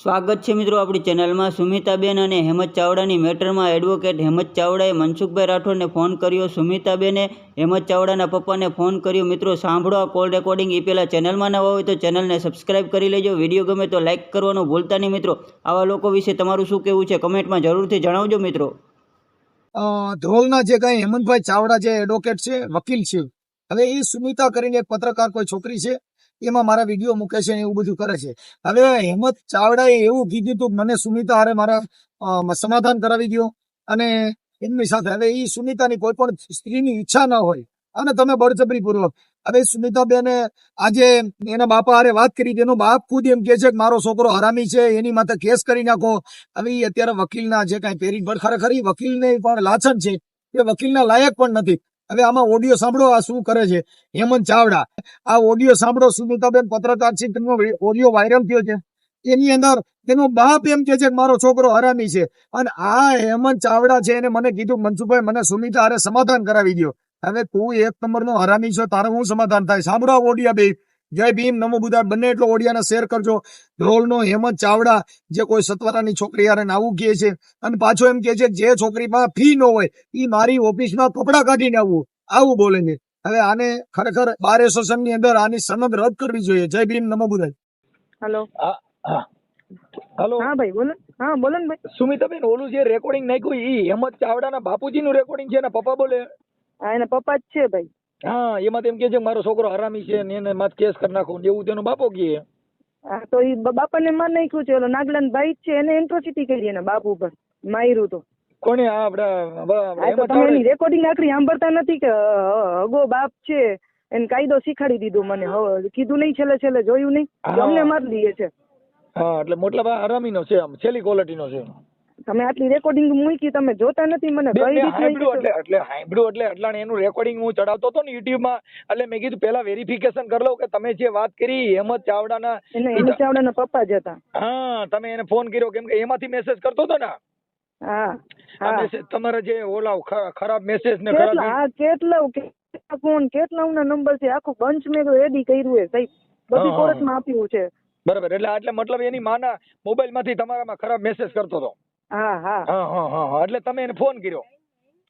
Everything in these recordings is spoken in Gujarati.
સ્વાગત છે મિત્રો આપણી ચેનલમાં સુમિતાબેન અને હેમંત ચાવડાની મેટરમાં એડવોકેટ હેમંત ચાવડાએ મનસુખભાઈ રાઠોડને ફોન કર્યો. સુમિતાબેને હેમંત ચાવડાના પપ્પાને ફોન કર્યો. મિત્રો, સાંભળો આ કોલ રેકોર્ડિંગ. એ પહેલાં ચેનલમાં નવા હોય તો ચેનલને સબસ્ક્રાઇબ કરી લેજો. વીડિયો ગમે તો લાઇક કરવાનું ભૂલતા નહીં મિત્રો. આવા લોકો વિશે તમારું શું કહેવું છે કમેન્ટમાં જરૂરથી જણાવજો મિત્રો. ધોલના જે કાંઈ હેમંતભાઈ ચાવડા જે એડવોકેટ છે, વકીલ છે, હવે એ સુમિતા કરીને પત્રકાર કોઈ છોકરી છે? એમાં મારા વીડિયો મૂકે છે એવું બધું કરે છે. હવે હેમંત ચાવડાએ એવું કીધું હતું મને સુનિતા હારે મારા સમાધાન કરાવી દો અને એમની સાથે, હવે એ સુનિતાની કોઈ પણ સ્ત્રીની ઈચ્છા ન હોય, અને તમે બળજબરી પૂર્વક હવે સુમિતાબેને આજે એના બાપા હારે વાત કરી, તેનો બાપ ખુદ એમ કે છે કે, મારો છોકરો હરામી છે, એની માથે કેસ કરી નાખો. હવે અત્યારે વકીલના જે કાંઈ પેરી પર ખરેખર વકીલને પણ લાછન છે, એ વકીલના લાયક પણ નથી. હવે આમાં ઓડિયો સાંભળો, આ શું કરે છે? હેમંત ચાવડા, આ ઓડિયો સાંભળો, સુનિતાબેન પત્રકાર છે ઓડિયો વાયરલ થયો છે. એની અંદર તેનો બાપ એમ કે છે મારો છોકરો હરામી છે. અને આ હેમંત ચાવડા છે એને મને કીધું મનસુભાઈ મને સુમિતા અરે સમાધાન કરાવી દો હવે તું એક નંબરનો હરામી છો, તારે હું સમાધાન થાય? સાંભળો ઓડિયા બે. જય ભીમ નમો બુધા બંને એટલો ઓડિયાને શેર કરજો. ધ્રોલનો હેમંત ચાવડા જે કોઈ સત્વરાની છોકરી યાર આવું કહે છે. અને પાછો એમ કહે છે જે છોકરીમાં ફી ન હોય એ મારી ઓફિસમાં કપડા કાઢીને આવવું આવું બોલે છે. હવે આને ખરેખર બાર એસોસિએશનની અંદર આની સનદ રદ કરવી જોઈએ. જય ભીમ નમો બુદ્ધાય. હેલો હેલો હા. ભાઈ બોલો. હા બોલો ને ભાઈ. સુમિતાબેન ઓલું જે રેકોર્ડિંગ નાખ્યું એ હેમંત ચાવડાના બાપુજીનું રેકોર્ડિંગ છે ને પપ્પા બોલે? હા એના પપ્પા જ છે ભાઈ. હા એમાં તેમ કે છે મારો છોકરો હરામી છે ને એને માથે કેસ કરી નાખો એવું તેનો બાપો કહે. હા તો એ બાપાને માર નાખ્યું છે ઓલો નાગલાન ભાઈ છે એને એન્ટ્રોસિટી કરી એના બાપુ ઉપર માર્યું તો. કોને આ આપડા તમે એની રેકોર્ડિંગ આખરી સાંભળતા નથી કે હગો અગો બાપ છે એને કાયદો શીખાડી દીધો મને હવે કીધું નહીં છેલ્લે છેલ્લે જોયું નહીં. અમને મારી દઈએ છે. હા એટલે મતલબ આ હરામીનો છે આમ છેલ્લી ક્વોલિટીનો છે. તમે આટલી રેકોર્ડિંગ મૂકી તમે જોતા નથી મને કઈ રીતે એટલે એટલે સાંભળ્યું એટલે એટલાને એનું રેકોર્ડિંગ હું ચડાવતો હતો ને યુટ્યુબમાં એટલે મેં કીધું પહેલા વેરિફિકેશન કરી લઉં કે તમે જે વાત કરી હેમંત ચાવડાના એને એની ચાવડાના પપ્પા જ હતા. હા તમે એને ફોન કર્યો કેમ કે એમાંથી મેસેજ કરતો હતો ને? હા તમારા જે ઓલા ખરાબ મેસેજ ને ખરાબ હા કેટલા કેટલા ફોન કેટલા નંબર છે? આખું બંચ મેં રેડી કર્યું છે સાહેબ. બધી. કોર્ટમાં આપ્યું છે. બરાબર એટલે એટલે મતલબ એની માના મોબાઈલમાંથી તમારામાં ખરાબ મેસેજ કરતો હતો. હા હા. હા હા હા હા. એટલે તમે એને ફોન કર્યો?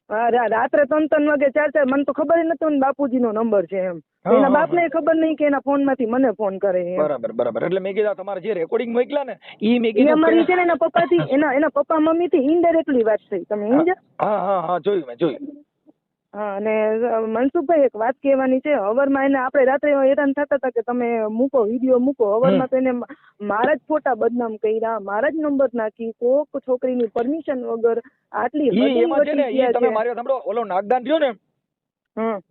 રાત્રે ત્રણ ત્રણ વાગે ચાર ચાર મને તો ખબર નતો ને બાપુજીનો નંબર છે એમ. એના બાપ ને ખબર નહીં કે એના ફોનમાંથી મને ફોન કરે બરાબર બરાબર. એટલે મેં કીધા તમારે જે રેકોર્ડિંગ મોકલા ને ઈ મેં એ કીધું અમારી છે ને એના પપ્પાથી એના એના પપ્પા મમ્મી થી ઇનડાયરેક્ટલી વાત થઈ. તમે સમજ્યા? હા હા હા જોયું મેં જોયું. હા અને મનસુખભાઈ એક વાત કહેવાની છે. હવરમાં એને આપણે રાત્રે હેરાન થતા હતા કે તમે મૂકો વીડિયો મૂકો. હવરમાં તો એને મારા જ ફોટા બદનામ કર્યા મારા જ નંબર નાખી કોક છોકરીની પરમિશન વગર આટલી તમે મારી સાંભળો ઓલો નાગદાન રહ્યો ને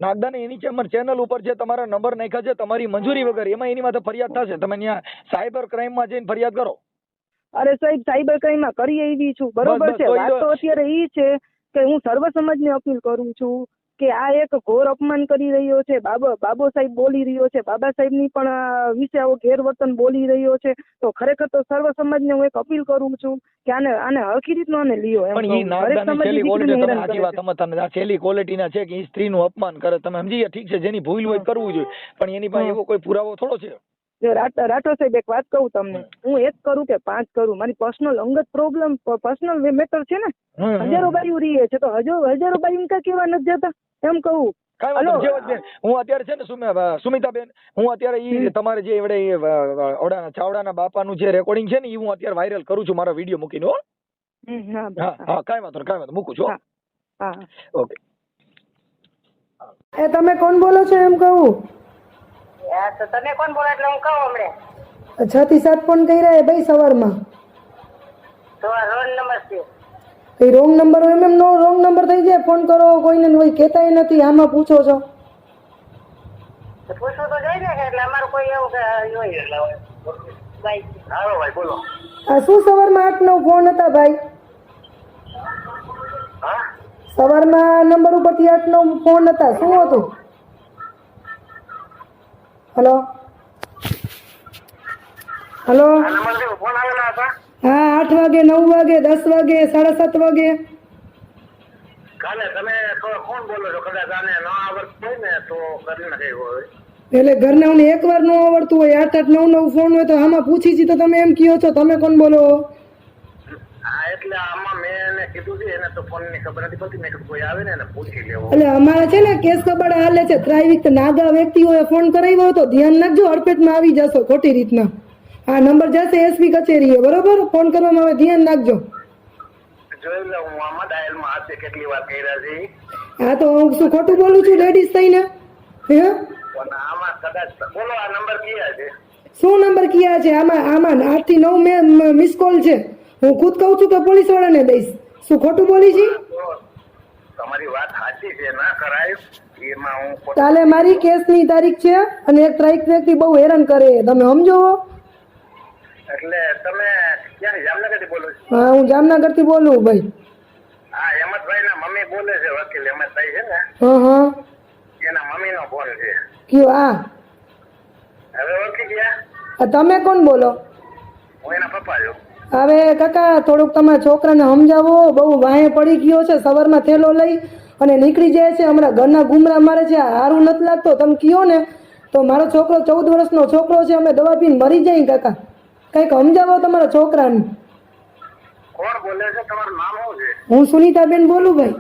નાગદાન એની ચેનલ ઉપર છે તમારા નંબર નાખ્યા છે તમારી મંજૂરી વગર એમાં એની માથે ફરિયાદ થશે. તમે ત્યાં સાયબર ક્રાઇમમાં જઈને ફરિયાદ કરો. અરે સાહેબ સાયબર ક્રાઇમમાં કરી એવી છું. બરોબર છે. વાત તો અત્યારે ઈ છે. કે હું સર્વ સમાજને અપીલ કરું છું કે આ એક ઘોર અપમાન કરી રહ્યો છે. બાબા બાબો સાહેબ બોલી રહ્યો છે. બાબા સાહેબની પણ વિશે આવો ગેરવર્તન બોલી રહ્યો છે. તો ખરેખર તો સર્વ સમાજને હું એક અપીલ કરું છું કે આને આને હરખી રીતનો આને લ્યો એમ પણ છેલ્લી દીકરીને ક્વોલિટી તમે સાચી વાત છે. સમજતા આ છેલ્લી ક્વોલિટી છે કે એ સ્ત્રીનું અપમાન કરે. તમે સમજી ગયા? ઠીક છે જેની ભૂલ હોય કરવું જોઈએ. પણ એની પાસે એવો કોઈ પુરાવો થોડો છે? જો રાઠોડ સાહેબ એક વાત કહું તમને. હું એક કરું કે પાંચ કરું. મારી પર્સનલ અંગત પ્રોબ્લેમ પર્સનલ મેટર છે ને. હજારો બાયું રહીએ છે તો હજો હજારો બાયું કા કેવા નથી જતા એમ કહું. હું અત્યારે છે ને સુમિતાબેન હું અત્યારે ઈ તમારે જે એવડે ઓડાના ચાવડાના બાપાનું જે રેકોર્ડિંગ છે ને ઈ હું અત્યારે વાયરલ કરું છું મારો વીડિયો મૂકીને હો. હા હા કાંઈ વાંધો નહીં, કાંઈ વાંધો મૂકું છું હા. ઓકે. એ તમે કોણ બોલો છો એમ કહું? હા તો તમે કોણ બોલો એટલે હું કહું હમણે. છ થી સાત ફોન કર્યા એ ભાઈ સવારમાં. તો આ રોડ નંબર છે. કઈ રોંગ નંબર હોય એમ નો રોંગ નંબર થઈ જાય ફોન કરો કોઈને કોઈ કહેતાય નથી આમાં પૂછો છો. તો પૂછવું તો જોઈએ ને એટલે અમારું કોઈ એવું કે હોય. ભાઈ. હાલો ભાઈ બોલો. આ શું સવારમાં આઠ નવ ફોન હતા ભાઈ? હા? સવારમાં નંબર ઉપરથી આઠ નવ ફોન હતા. શું હતું? હલો? હલો? હા આઠ વાગે નવ વાગે દસ વાગે સાડા સાત વાગે. એટલે તમે એક વાર બોલો છો કદાચ આને ન આવડતું હોય ને તો કરી નાખે હોય. એટલે એકવાર ન આવડતું હોય આઠ આઠ નવ નવ ફોન હોય તો આમાં પૂછી છી તો તમે એમ કહો છો તમે કોણ બોલો? એટલે આમાં મેં એને કીધું છે એને તો ફોનની ખબર નથી પડતી. મેં કીધું કોઈ આવે ને એને પૂછી લેવો. એટલે અમારે છે ને કેસ કબાડા હાલે છે. ત્રાવિક નાગા વ્યક્તિઓએ ફોન કરાવ્યો હતો. ધ્યાન રાખજો અડફેટમાં આવી જશો ખોટી રીતના. આ નંબર જશે એસપી કચેરીએ બરોબર? ફોન કરવામાં આવે ધ્યાન રાખજો. જોઈ લઉં હું આમાં ડાયલમાં હાથે કેટલી વાર કર્યા છે. હા તો હું શું ખોટું બોલું છું લેડીઝ થઈને? હે? પણ આમાં કદાચ બોલો આ નંબર કયા છે? શું નંબર કયા છે? આમાં આમાં આઠથી નવ મેં મિસ કોલ છે. હું ખુદ કહું છું કે પોલીસ વાળાને દઈશ. શું ખોટું બોલી છે? તમારી વાત સાચી છે ના કરાય. એમાં હું કાલે મારી કેસની તારીખ છે અને એક ત્રાઈક વ્યક્તિ બહુ હેરાન કરે. તમે સમજો એટલે તમે ક્યાં જામનગરથી બોલો છો? હા હું જામનગરથી બોલું ભાઈ. હા હેમંતભાઈ ના મમ્મી બોલે છે વકીલ હેમંતભાઈ છે ને? હા હા. એના મમ્મી નો ફોન છે. કયો આ? હવે વકીલ તમે કોણ બોલો? હું એના પપ્પા છું. હવે કાકા થોડુંક તમારા છોકરાને સમજાવો. બહુ વાહે પડી ગયો છે સવારમાં થેલો લઈ અને નીકળી જાય છે. હમણાં ઘરના ગુમરા મારે છે આ હારું નથી લાગતો. તમે કયો ને? તો મારો છોકરો ચૌદ વર્ષનો છોકરો છે અમે દવા પીને મરી જાય કાકા. કંઈક સમજાવો તમારા છોકરાને. કોણ બોલે છે? તમારું નામ શું છે? હું સુનીતાબેન બોલું ભાઈ.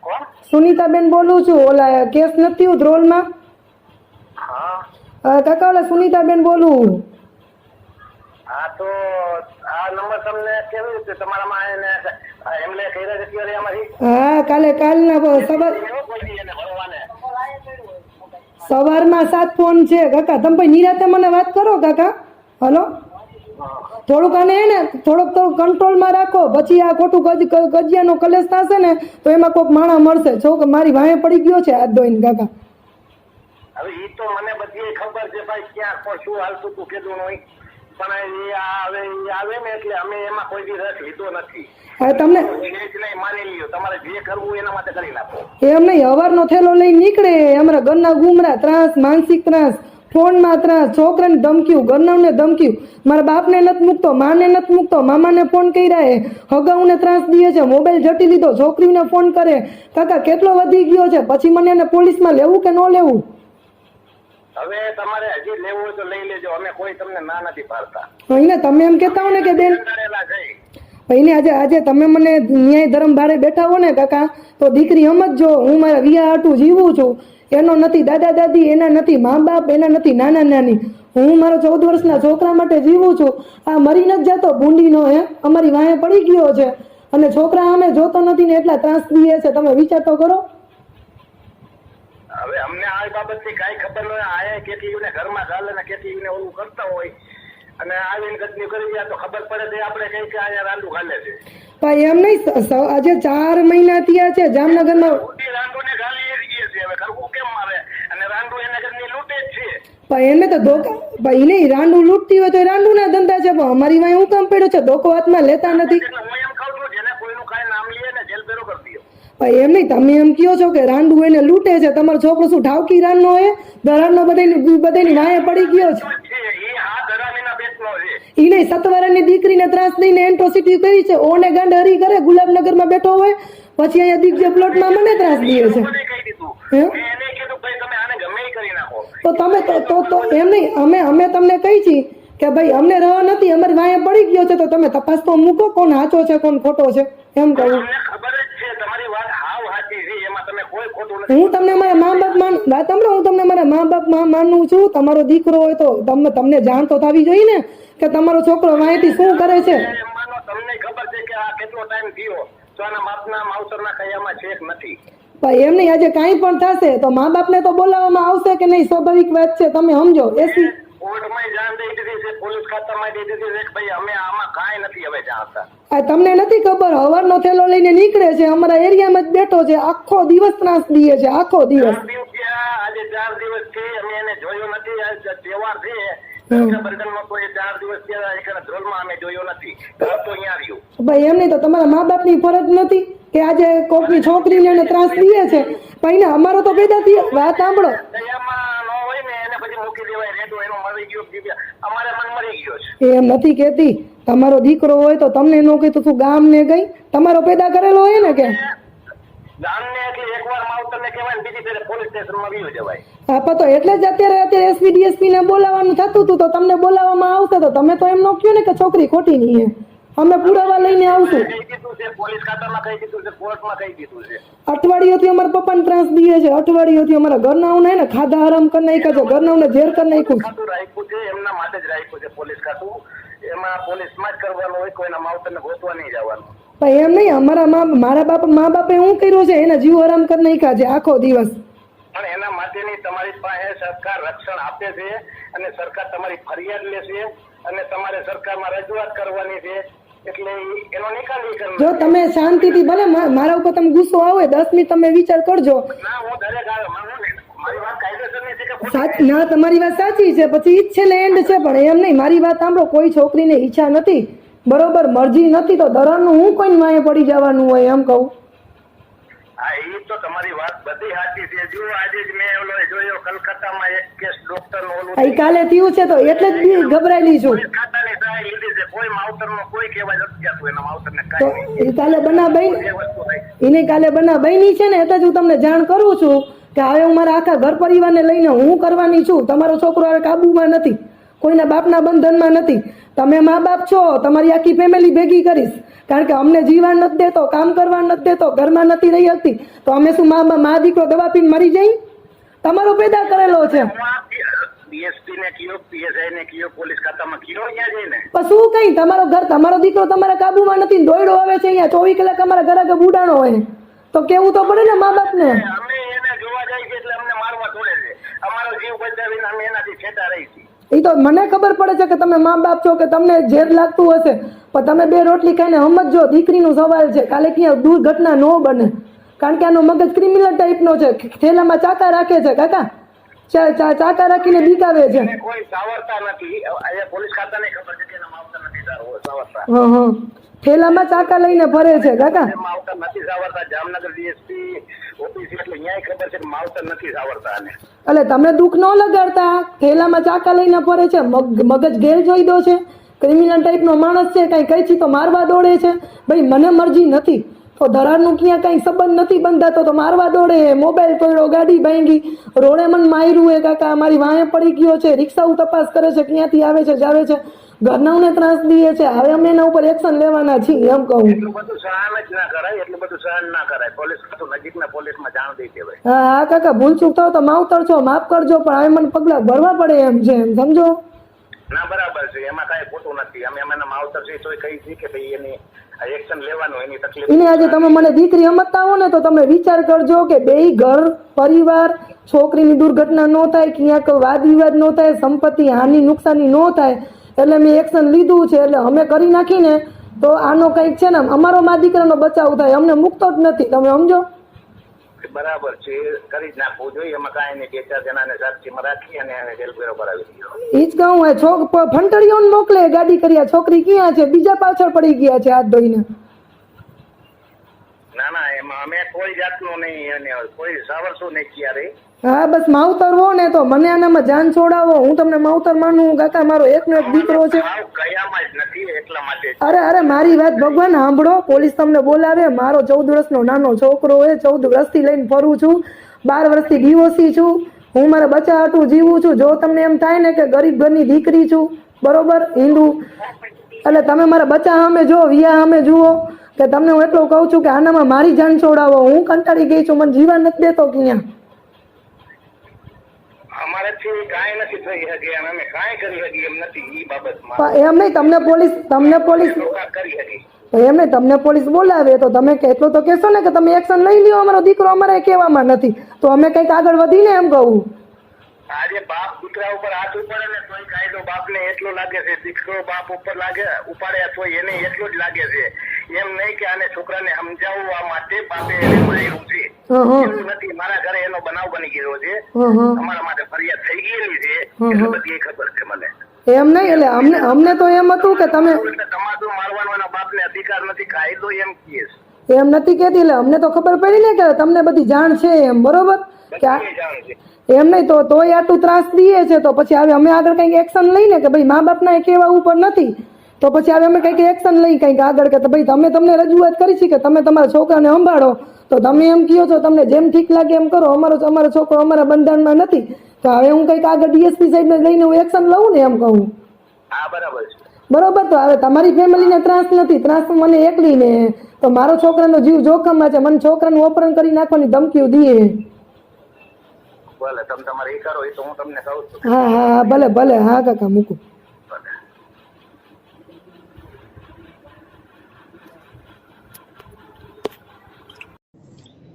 કોણ? સુનીતાબેન બોલું છું. ઓલા કેસ નથી હા. કાકા ઓલા સુનીતાબેન બોલું. હા તો આ નંબર તમને કેવી રીતે તમારામાં એને એમને કર્યા છે ત્યારે અમારી હા કાલે કાલના સવાર સવારમાં સાત ફોન છે. કાકા તમે ભાઈ નિરાતે મને વાત કરો કાકા. હલો? થોડુંક આને એને ને થોડોક તો કંટ્રોલમાં રાખો. પછી આ ખોટું ગજ ગજિયાનો કલેશ થશે ને તો એમાં કોઈક માણા મળશે છો કે મારી વાંહે પડી ગયો છે હાથ ધોઈને કાકા. હવે એ તો મને બધી ખબર છે ભાઈ ક્યાં શું હાલતું તું કીધું હોય પણ એ આવે આવે ને એટલે અમે એમાં કોઈ બી રસ લીધો નથી. હવે તમને એ જ નહીં માની લ્યો. તમારે જે કરવું એના માટે કરી નાખો. એમ નહીં હવારનો થેલો લઈ નીકળે. અમારા ઘરના ગુમરા ત્રાસ માનસિક ત્રાસ ફોનમાં ત્રાસ છોકરાને ધમક્યું ઘરનાને ધમક્યું. મારા બાપને નથી મૂકતો માને નથી મૂકતો મામાને ફોન કર્યા એ. હગાઉને ત્રાસ દે છે મોબાઈલ જટી લીધો છોકરીને ફોન કરે. કાકા કેટલો વધી ગયો છે? પછી મને એને પોલીસમાં લેવું કે ન લેવું? હવે તમારે હજી લેવું હોય તો લઈ લેજો. અમે કોઈ તમને ના નથી પાડતા. એને તમે એમ કેતા હો ને કે બેન એને આજે આજે તમે મને ન્યાય ધર્મ બારે બેઠા હો ને કાકા તો દીકરી સમજો હું મારા વિયા હાટું જીવું છું. એનો નથી દાદા દાદી એના નથી મા બાપ એના નથી નાના નાની. હું મારો ચૌદ વર્ષના છોકરા માટે જીવું છું. આ મરી નથી જતો ભૂંડીનો હે? અમારી વાંહે પડી ગયો છે. અને છોકરા અમે જોતો નથી ને એટલા ત્રાસ દઈએ છે. તમે વિચાર તો કરો. હવે અમને આ બાબતની કાંઈ ખબર ન આયા કેટલી ને ઘરમાં ચાલે ને કેટલી ને ઓલું કરતા હોય. અને આવીને ગતની કરી ગયા તો ખબર પડે તો આપણે કઈ કે અહીંયા રાંડું ખાલે છે. પણ એમ નહીં આજે ચાર મહિના થયા છે જામનગરમાં ઉડી રાંડું ને ગાલી એ જ છે હવે કરવું કેમ મારે? અને રાંડુ એને ઘરની લૂંટે જ છે. પણ એને તો ધોકા ભાઈ નહીં રાંડુ લૂંટતી હોય તો રાંડુ ના ધંધા છે પણ અમારી વાંહે હું કામ પડ્યો છે? ધોકો હાથમાં લેતા નથી એટલે હું એમ કહું છું જેને કોઈનું કાંઈ નામ લે ને જેલ ભેરો કરી દો ભાઈ એમ નહીં, તમે એમ કહો છો કે રાંડુ એને લૂંટે છે, તમારો છોકરો શું ઠાવકી રાન એ દરાણનો બધાની બધાની વાંહે પડી ગયો છે. છે એ છે નહીં, સતવારાની દીકરીને ત્રાસ દઈને એન્ટ્રોસિટી કરી છે, ઓને ગાંડ હરી કરે, ગુલાબનગરમાં બેઠો હોય, પછી અહીંયા દિગ્જય પ્લોટમાં મને ત્રાસ દે છે? મેં તો તમે તો તો એમ નહીં, અમે અમે તમને કહી છીએ કે ભાઈ, અમને રહ નથી, અમારી વાંહે પડી ગયો છે, તો તમે તપાસ તો મૂકો, કોણ સાચો છે, કોણ ખોટો છે, એમ કહું અમને ખબર જ છે તમારી વાત હાવ સાચી છે એમાં તમે કોઈ ખોટું નથી હું તમને મારા મા બાપ માન વાત સાંભળો હું તમને મારા મા બાપમાં માનું છું. તમારો દીકરો હોય તો તમને તમને જાણ તો થવી જોઈએ ને કે તમારો છોકરો માહિતી શું કરે છે? તમને ખબર છે કે આ કેટલો ટાઈમ થયો તો આના બાપના માવતરના કયામાં છેક નથી ભાઈ એમ નહીં આજે કાંઈ પણ થશે તો મા બાપને તો બોલાવવામાં આવશે કે નહીં? સ્વાભાવિક વાત છે. તમે સમજો એસી કોર્ટમાં જાણ દઈ દીધી છે પોલીસ ખાતામાં દઈ દીધી છે કે ભાઈ અમે આમાં કાંઈ નથી હવે જાણતા. આ તમને નથી ખબર હવારનો થેલો લઈને નીકળે છે અમારા એરિયામાં જ બેઠો છે આખો દિવસ ત્રાસ દીએ છે આખો દિવસ. આજે ચાર દિવસ છે અમે એને જોયો નથી તહેવાર છે ભાઈ એમ નહીં તો તમારા મા બાપની ફરજ નથી કે આજે કોકની છોકરીને એને ત્રાસ દીએ છે. ભાઈ ને અમારો તો પેદા થયો. વાત સાંભળો દયામાં ન હોય ને એને પછી મૂકી દેવાય રેડો એનો મરી ગયો દિવ્યા અમારે મન છે એમ નથી કહેતી. તમારો દીકરો હોય તો તમને ન કહી તો શું ગામ ને ગઈ? તમારો પેદા કરેલો હોય ને કે? હા તો એટલે જ અત્યારે અત્યારે એસપી ડીએસપી ને બોલાવવાનું થતું હતું તો તમને બોલાવવામાં આવશે તો તમે તો એમ નો કહ્યું ને કે છોકરી ખોટી નહીં અમે પુરાવા લઈને આવશું. પોલીસ અઠવાડિયોથી અમારા પપ્પાને ત્રાસ દીએ છે. અઠવાડિયોથી અમારા ઘરનાઓને ને ખાધા આરામ કરી નાખ્યા છે ઘરનાઓને ઝેર કરી નાખ્યું છે. એમના માટે જ રાખ્યું છે પોલીસ ખાતું. એમાં પોલીસમાં જ કરવાનું હોય કોઈના માવતરને ગોતવા નહીં જવાનું. પણ એમ નહીં અમારા મા મારા બાપ મા બાપે શું કર્યું છે? એના જીવ આરામ કરી નાખ્યા છે આખો દિવસ. પણ એના માટેની તમારી પાસે સરકાર રક્ષણ આપે છે અને સરકાર તમારી ફરિયાદ લેશે અને તમારે સરકારમાં રજૂઆત કરવાની છે. જો તમે શાંતિથી ભલે મારા ઉપર તમે ગુસ્સો આવે દસ મિનિટ તમે વિચાર કરજો. ના તમારી વાત સાચી છે પછી ઈચ્છે ને એન્ડ છે પણ એમ નહીં મારી વાત સાંભળો કોઈ છોકરીને ઈચ્છા નથી બરોબર મરજી નથી તો દરણનું હું કોઈ વાંહે પડી જવાનું હોય એમ કહું? હા એ તો તમારી વાત બધી સાચી છે. જો આજે જ મેં ઓલો જોયો કલકત્તામાં એક કેસ ડોક્ટર નો ઓલું કાલે થયું છે તો એટલે જ ગભરાયેલી છું પોલીસ ખાતાની સહાય લીધી છે કોઈ માવતરનો કોઈ કહેવાય નથી જતું એના માવતરને કાંઈ નહીં. કાલે બના બઈ એ વસ્તુ થઈ એને કાલે બના બની છે ને એટલે જ હું તમને જાણ કરું છું કે હવે હું મારા આખા ઘર પરિવારને લઈને હું કરવાની છું. તમારો છોકરો હવે કાબુમાં નથી કોઈના બાપના બંધનમાં નથી. તમે મા બાપ છો તમારી આખી ફેમિલી ભેગી કરીશ. કારણ કે અમને જીવા નથી દેતો કામ કરવા નથી દેતો ઘરમાં નથી રહી હતી તો અમે શું મા મા દીકરો દવા પીને મરી જઈ? તમારો પેદા કરેલો છે. ડીએસપી ને કયો પીએસઆઈ ને કયો પોલીસ ખાતામાં કયો અહીંયા જઈને? પણ શું કઈ તમારો ઘર તમારો દીકરો તમારા કાબુમાં નથી દોડો આવે છે અહીંયા. ચોવીસ કલાક અમારા ઘર આગળ બુડાણો હોય. તો કેવું તો પડે ને મા બાપને અમે એને જોવા જાય છે એટલે અમને મારવા છોડે છે. અમારો જીવ બચાવીને અમે એનાથી છેટા રહી છીએ. એ તો મને ખબર પડે છે કે તમે મા બાપ છો કે તમને ઝેર લાગતું હશે. પણ તમે બે રોટલી ખાઈને સમજજો દીકરીનો સવાલ છે. કાલે ક્યાં દુર્ઘટના ન બને. કારણ કે આનો મગજ ક્રિમિનલ ટાઈપનો છે. થેલામાં ચાકા રાખે છે. કાકા ચાકા રાખીને બીકાવે છે. કોઈ સાવરતા નથી. પોલીસ ખાતાને ખબર છે કે એના માવતર નથી સાવરતા. હં હં. થેલામાં ચાકા લઈને ફરે છે કાકા. માવતર નથી સાવરતા. જામનગર ડીએસપી ઓફિસ એટલે ન્યાય ખબર છે કે માવતર નથી સાવરતા એટલે તમે દુઃખ ન લગાડતા? થેલામાં ચાકા લઈને ફરે છે? મગ મગજ ગેર જોઈ દો છે? ક્રિમિનલ ટાઈપનો માણસ છે કાંઈ કઈ છી તો મારવા દોડે છે? ભાઈ મને મરજી નથી. તો દરારનું ક્યાં કાંઈ સંબંધ નથી બંધાતો તો મારવા દોડે મોબાઈલ તોડ્યો ગાડી ભાંગી. રોડે મને માર્યું એ કાકા મારી વાંહે પડી ગયો છે રિક્ષાઓ તપાસ કરે છે ક્યાંથી આવે છે જાવે છે. ઘરનાઓને ત્રાસ દઈએ છે હવે અમે એના ઉપર એક્શન લેવાના છીએ એમ કહું. એટલું બધું સહન જ ના કરાય એટલું બધું સહન ના કરાય. પોલીસ ખાતું નજીકના પોલીસમાં જાણ દઈ દેવાય. હા હા કાકા ભૂલ ચૂક થાવ તો માવતર છો માફ કરજો પણ હવે મને પગલાં ભરવા પડે એમ છે એમ સમજો. ના બરાબર છે એમાં કાંઈ ખોટું નથી. અમે એના માવતર છે તોય કહી છીએ કે ભાઈ એની એક્શન લેવાનું એની તકલીફ એને આજે તમે મને દીકરી સમજતા હો ને તો તમે વિચાર કરજો કે બે ઘર પરિવાર છોકરીની દુર્ઘટના ન થાય ક્યાંક વાદ વિવાદ ન થાય સંપત્તિ હાનિ નુકસાની ન થાય એટલે મેં એક્શન લીધું છે એટલે અમે કરી નાખીને તો આનો કંઈક છે ને અમારો મા દીકરાનો બચાવ થાય અમને મૂકતો જ નથી તમે સમજો? બરાબર છે, કરી જ નાખવું જોઈએ. એમાં કાંઈ નહીં, બે ચાર જણાને સાક્ષીમાં રાખી અને એને જેલ ભેરો કરાવી દીધો. એ જ કહું છોક ફંટડીઓને મોકલે, ગાડી કર્યા છોકરી ક્યાં છે? બીજા પાછળ પડી ગયા છે હાથ ધોઈને. ના ના એમાં અમે કોઈ જાતનું નહીં અને કોઈ સાવરશું નહીં ક્યારે હા બસ માવતર હો ને તો મને આનામાં જાન છોડાવો. હું તમને માવતર માનું કાકા મારો એકનો એક દીકરો છે. કયામાં જ નથી એટલા માટે અરે અરે મારી વાત ભગવાન સાંભળો. પોલીસ તમને બોલાવે. મારો ચૌદ વર્ષનો નાનો છોકરો હોય ચૌદ વર્ષથી લઈને ફરું છું. બાર વર્ષથી ડીઓસી છું. હું મારા બચ્ચા હાટું જીવું છું. જો તમને એમ થાય ને કે ગરીબ ઘરની દીકરી છું બરોબર? હિન્દુ. એટલે તમે મારા બચ્ચા સામે જુઓ વિયા સામે જુઓ. કે તમને હું એટલું કહું છું કે આનામાં મારી જાન છોડાવો. હું કંટાળી ગઈ છું મને જીવન નથી દેતો ક્યાં. એમ નહીં તમને પોલીસ તમને પોલીસ એમ નહીં તમને પોલીસ બોલાવે તો તમે એટલું તો કહેશો ને કે તમે એક્શન લઈ લ્યો અમારો દીકરો અમારે કહેવામાં નથી. તો અમે કંઈક આગળ વધીને એમ કહું. આજે બાપ દીકરા ઉપર હાથ ઉપાડે ને તોય કાયદો બાપને એટલો લાગે છે દીકરો બાપ ઉપર લાગે ઉપાડે તોય એને એટલો જ લાગે છે. એમ નહીં કે આને છોકરાને સમજાવવા માટે બાપે એને માર્યું છે. એવું નથી. મારા ઘરે એનો બનાવ બની ગયો છે. અમારા માટે ફરિયાદ થઈ ગયેલી છે. એટલે બધી ખબર છે મને. એમ નહીં એટલે અમને અમને તો એમ હતું કે તમે તમારું મારવાનો એના બાપને અધિકાર નથી. કાયદો એમ કહે છે. એમ નથી કહેતી એટલે અમને તો ખબર પડી ને કે તમને બધી જાણ છે એમ બરોબર? કે આ જાણ છે. એમ નહીં તો તોય આટલું ત્રાસ દઈએ છે તો પછી હવે અમે આગળ કંઈક એક્શન લઈને કે ભાઈ મા બાપના એ કહેવા ઉપર નથી. તો પછી હવે અમે કંઈક એક્શન લઈ કંઈક આગળ કે ભાઈ તમે તમને રજૂઆત કરી છે કે તમે તમારા છોકરાને સંભાળો. તો તમે એમ કહો છો તમને જેમ ઠીક લાગે એમ કરો. અમારો અમારો છોકરો અમારા બંધારણમાં નથી. તો હવે હું કંઈક આગળ ડીએસપી સાહેબને લઈને હું એક્શન લઉં ને એમ કહું. હા બરાબર બરોબર તો હવે તમારી ફેમિલીને ત્રાસ નથી. ત્રાસ મને એકલીને તો મારો છોકરાનો જીવ જોખમમાં છે. મને છોકરાનું ઓપરેશન કરી નાખવાની ધમકીઓ દીએ ભલે તમે તમારે એ કરો એ તો હું તમને કહું છું. હા હા ભલે ભલે. હા કાકા મૂકું.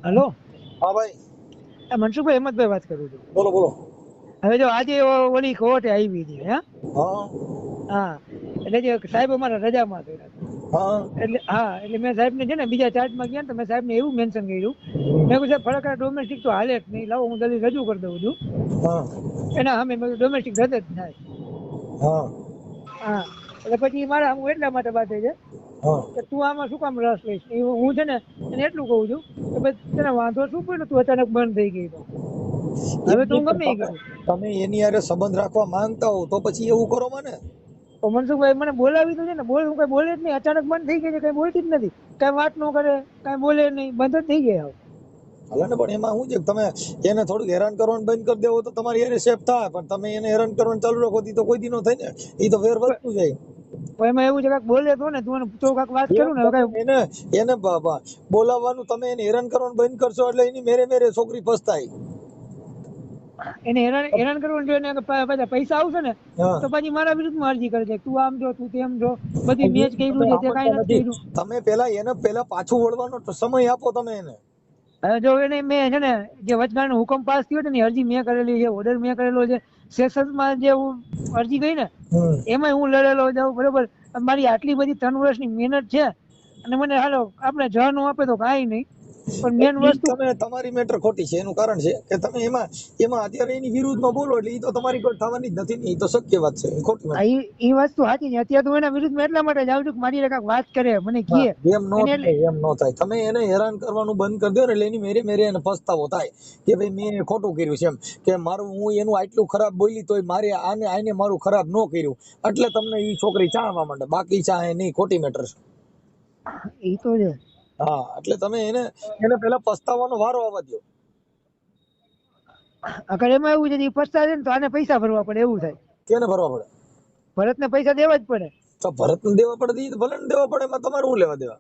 હલો? હા ભાઈ. મનસુખભાઈ હેમંતભાઈ વાત કરું છું. બોલો બોલો. હવે જો આજે ઓલી કોર્ટે આવી હતી હા? હા. એટલે જે સાહેબ અમારા રજામાં ગયા એટલે હા એટલે મેં સાહેબને છે ને બીજા ચાર્જમાં ગયા તો મેં સાહેબને એવું મેન્શન કર્યું. મેં કહ્યું સાહેબ ફરક ડોમેસ્ટિક તો હાલે જ નહીં. લાવો હું દલીલ રજૂ કરી દઉં છું. હા. એના સામે મેં ડોમેસ્ટિક રદ જ થાય. હા. હા. એટલે પછી મારા હું એટલા માટે વાત છે. હા કે તું આમાં શું કામ રસ લઈશ? હું છે ને એને એટલું કહું છું કે ભાઈ તને વાંધો શું પડ્યો? તું અચાનક બંધ થઈ ગઈ તો. હવે તું ગમે તમે એની હારે સંબંધ રાખવા માંગતા હો તો પછી એવું કરો મને. તો મનસુખભાઈ મને બોલાવી તો છે ને બોલ હું કઈ બોલે જ નહીં. અચાનક બંધ થઈ ગઈ છે કઈ બોલતી જ નથી. કઈ વાત ન કરે કઈ બોલે નહીં. બંધ જ થઈ ગયા હાલે ને પણ એમાં શું છે કે તમે એને થોડુંક હેરાન કરવાનું બંધ કરી દેવો તો તમારી એને સેફ થાય. પણ તમે એને હેરાન કરવાનું ચાલુ રાખો તો કોઈ દી નો થાય ને. એ તો વેર વધતું જાય એમાં એવું છે કાંઈક બોલે તો ને તું એને તો કાંઈક વાત કરું ને એને એને બોલાવવાનું તમે એને હેરાન કરવાનું બંધ કરશો એટલે એની મેરે મેરે છોકરી પસ્તાય. એને હેરાન હેરાન કરવાનું જો એને પાછા પૈસા આવશે ને તો પછી મારા વિરુદ્ધમાં અરજી કરે છે. તું આમ જો તું તેમ જો બધી મેચ કર્યું છે તે કાંઈ નથી કર્યું. તમે પેલા એને પેલા પાછું વળવાનો સમય આપો તમે એને. હવે જો એને મેં છે ને જે વચગાળનો હુકમ પાસ થયો છે ને અરજી મેં કરેલી છે ઓર્ડર મેં કરેલો છે સેશન્સમાં જે હું અરજી ગઈ ને. એમાં હું લડેલો જાઉં બરોબર મારી આટલી બધી ત્રણ વર્ષની મહેનત છે અને મને હાલો આપણે જવાનું આપે તો કાંઈ નહીં પણ મેન વસ્તુ તમે તમારી મેટર ખોટી છે. એનું કારણ છે કે તમે એમાં એમાં અત્યારે એની વિરુદ્ધમાં બોલો એટલે એ તો તમારી કોઈ થવાની જ નથી ને એ તો શક્ય વાત છે. ખોટી વાત. ઈ વસ્તુ સાચી છે. અત્યારે હું એના વિરુદ્ધમાં એટલા માટે જાઉં છું કે મારી કાંઈક વાત કરે મને કહે એમ નો એમ નો થાય. તમે એને હેરાન કરવાનું બંધ કરી દો ને એટલે એની મેરે મેરે એને પસ્તાવો થાય. કે ભાઈ મેં ખોટું કર્યું છે એમ. કે મારું હું એનું આટલું ખરાબ બોલી તોય મારે આને આને મારું ખરાબ ન કર્યું. એટલે તમને એ છોકરી ચાહવા માંડે. બાકી ચાહે નહીં ખોટી મેટર છે. એ તો છે. હા એટલે તમે એને એને પહેલા પસ્તાવાનો વારો આવવા દો અગર એમાં એવું છે કે ને તો આને પૈસા ભરવા પડે એવું થાય. કેને ભરવા પડે? ભરતને પૈસા દેવા જ પડે. તો ભરતને દેવા પડે તો ભલે ને દેવા પડે એમાં તમારે શું લેવા દેવા?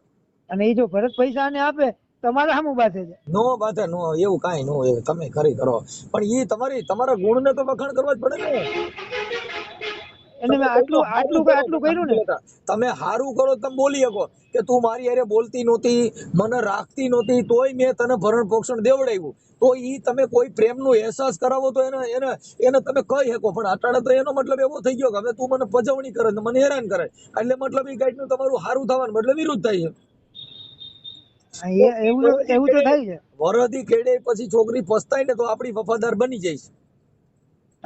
અને એ જો ભરત પૈસા આને આપે તમારે મારા સામું બાથે છે? નો બાધે નો એવું કાંઈ નો હોય તમે ખરી કરો. પણ ઈ તમારી તમારા ગુણને તો વખાણ કરવા જ પડે ને. એને મેં આટલું આટલું આટલું કર્યું ને. તમે હારું કરો તમે બોલી શકો કે તું મારી હારે બોલતી નહોતી મને રાખતી નહોતી તોય મેં તને ભરણ પોષણ દેવડાવ્યું. તો એ તમે કોઈ પ્રેમનો અહેસાસ કરાવો તો એને એને એને તમે કહી શકો. પણ અટાણે તો એનો મતલબ એવો થઈ ગયો કે હવે તું મને પજવણી કરે ને મને હેરાન કરે. એટલે મતલબ એ ગાઈડનું તમારું હારું થવાનું મતલબ વિરુદ્ધ થાય છે. એવું એવું તો થાય છે. વરદી કેડે પછી છોકરી પસ્તાય ને તો આપણી વફાદાર બની જાય છે.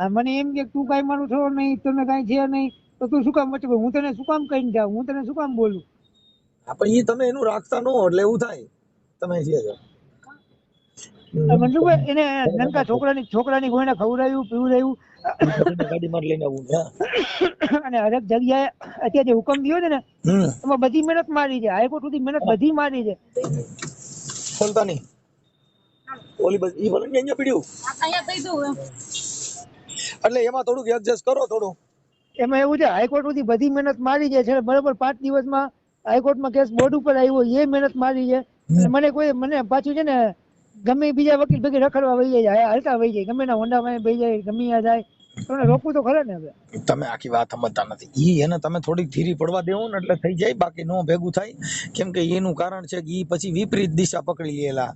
મને એમ કે તું કાંઈ મારું છો નહીં તને કાંઈ છે નહીં તો તું શું કામ વચ્ચે હું તને શું કામ કહીને જાઉં? હું તને શું કામ બોલું? હા, પણ ઈ તમે એનું રાખતા ન એટલે એવું થાય. તમે જે છો. આ એને નનકા છોકરાની છોકરાની કોઈને ખવડાવ્યું પીવડાવ્યું. ગાડીમાં લઈને આવું અને હરેક જગ્યાએ અત્યારે જે હુકમ થયો છે ને એમાં બધી મહેનત મારી છે. હાઈકોર્ટ સુધી મહેનત બધી મારી છે. સુલતાની ઓલી બસ ઈ ભલે પીડ્યું. અહીંયા પીડ્યું એટલે એમાં થોડુંક એડજસ્ટ કરો થોડું એમાં એવું છે હાઈકોર્ટ સુધી બધી મહેનત મારી છે. છે બરાબર પાંચ દિવસમાં હાઈકોર્ટમાં કેસ બોર્ડ ઉપર આવ્યો એ મહેનત મારી છે. મને કોઈ મને પાછું છે ને ગમે બીજા વકીલ ભેગી રખડવા વહી જાય હલકા વહી જાય. ગમે એના હોન્ડામાં વહી જાય ગમે આ જાય. તમને રોકવું તો ખરા ને હવે. તમે આખી વાત સમજતા નથી. ઈ એને તમે થોડીક ધીરી પડવા દેવો ને એટલે થઈ જાય બાકી નો ભેગું થાય. કેમ કે એનું કારણ છે કે ઈ પછી વિપરીત દિશા પકડી લેલા.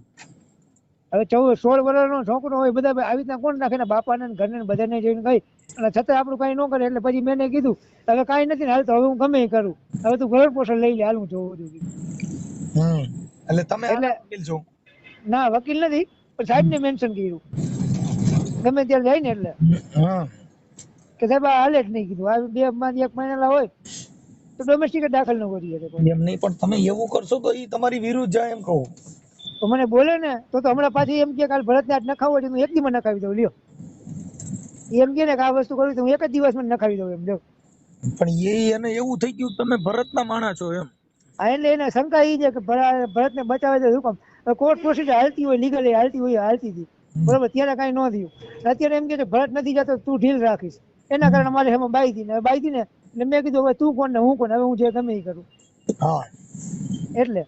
હવે ચૌદ સોળ વર્ષનો છોકરો હોય બધા આવી રીતના કોણ નાખે ને બાપાને ઘરને બધાને જઈને ગઈ અને છતાં આપણું કાંઈ ન કરે એટલે પછી મેં કીધું હવે કાંઈ નથી ને હાલ તો હવે હું ગમે કરું. હવે તું ઘર પોષણ લઈ લે હાલ હું જોઉં છું એટલે તમે એટલે- વકીલ છો? ના વકીલ નથી પણ સાહેબને મેન્શન કર્યું. ગમે ત્યારે જાય ને એટલે. કે સાહેબ આ હાલે જ નહીં કીધું. આ બે માંથી એક મહિના હોય તો ડોમેસ્ટિક દાખલ ન કરીએ એમ નહીં પણ તમે એવું કરશો તો એ તમારી વિરુદ્ધ જાય એમ કહું. તો મને બોલે ને તો તો હમણાં પાછી એમ કે કાલ ભરતને આજ નખાવો હું એક દિવસ નખાવી દઉં લ્યો. એમ કે ને કે આ વસ્તુ કરવી હું એક જ દિવસમાં નખાવી દઉં એમ જો પણ એ એને એવું થઈ ગયું તમે ભરતના માણા છો એમ. હા એટલે એને શંકા એ છે કે ભરા- ભરતને બચાવે તો શું કામ? કોર્ટ પ્રોસિજર હાલતી હોય લીગલ હાલતી હોય હાલતી હતી. બરોબર ત્યારે કાંઈ ન થયું. અત્યારે એમ કે ભરત નથી જતો તું ઢીલ રાખીશ. એના કારણે મારે એમાં બાઈ હતી ને બાઈ હતી ને મેં કીધું હવે તું કોણ ને હું કોણ? હવે હું જે ગમે એ કરું. હા. એટલે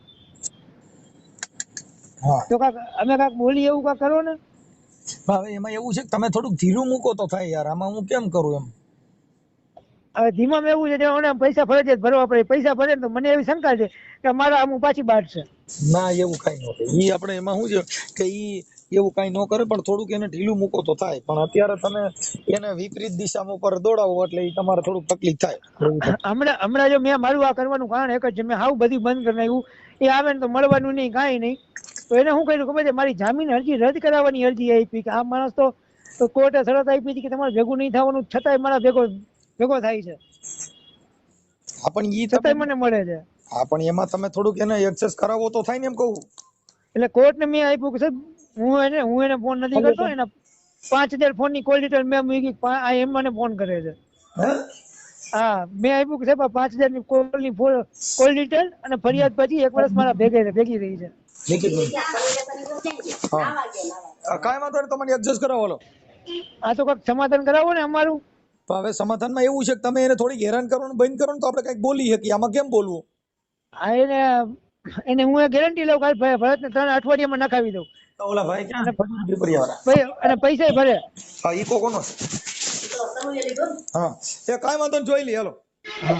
તો કાક અમે કાક બોલી એવું કાક કરો ને? હવે એમાં એવું છે કે તમે થોડુંક ધીરું મૂકો તો થાય યાર. આમાં હું કેમ કરું એમ? હવે ધીમામાં એવું છે કે ઓને પૈસા ફરજિયાત ભરવા પડે. પૈસા ભરે તો મને એવી શંકા છે કે મારા અમુક પાછી બાટશે ના એવું કઈ ન થાય ઈ આપણે એમાં શું છે કે ઈ એવું કઈ ન કરે પણ થોડુંક એને ઢીલું મૂકો તો થાય. પણ અત્યારે તમે એને વિપરીત દિશામાં ઉપર દોડાવો એટલે એ તમારે થોડુંક તકલીફ થાય. થાય. હમણાં હમણાં જો મેં મારું આ કરવાનું કારણ એક જ છે. મેં હાવ બધું બંધ કરી નાખ્યું. એ આવે ને તો મળવાનું નહીં કાંઈ નહીં. તો એને શું કર્યું ખબર છે? મારી જામીન અરજી રદ કરાવવાની અરજી આપી કે આ માણસ તો તો કોર્ટે શરત આપી હતી કે તમારે ભેગું નહીં થવાનું છતાંય મારા ભેગો ભેગો થાય છે. હા પણ ઈ છતાંય મને મળે છે. હા પણ એમાં તમે થોડુંક એને એક્સેસ કરાવો તો થાય ને એમ કહું. એટલે કોર્ટને મેં આપ્યું કે સાહેબ હું એને હું એને ફોન નથી કરતો એના પાંચ હજાર ફોનની કોલ ડિટેલ મેં મૂકી આ એમ મને ફોન કરે છે. હે? હા મેં આપ્યું કે સાહેબ પાંચ હજાર કોલની કોલ ડિટેલ અને ફરિયાદ પછી એક વર્ષ મારા ભેગે ભેગી રહી છે. નિકિત હા. કાંઈ વાંધો નહીં તમારે એડજસ્ટ કરાવો લો આ તો કંઈક સમાધાન કરાવો ને અમારું. તો હવે સમાધાનમાં એવું છે કે તમે એને થોડીક હેરાન કરવાનું બંધ કરો ને તો આપણે કંઈક બોલી શકીએ. આમાં કેમ બોલવું? આ એને એને હું એ ગેરંટી લઉં કાલ ભરત ને ત્રણ અઠવાડિયામાં નખાવી દઉં. ઓલા ભાઈ ક્યાં અને પૈસા ભરે. હા ઈ કોનો છે. હા. એ કાંઈ વાંધો નહીં જોઈ લે હાલો. હા.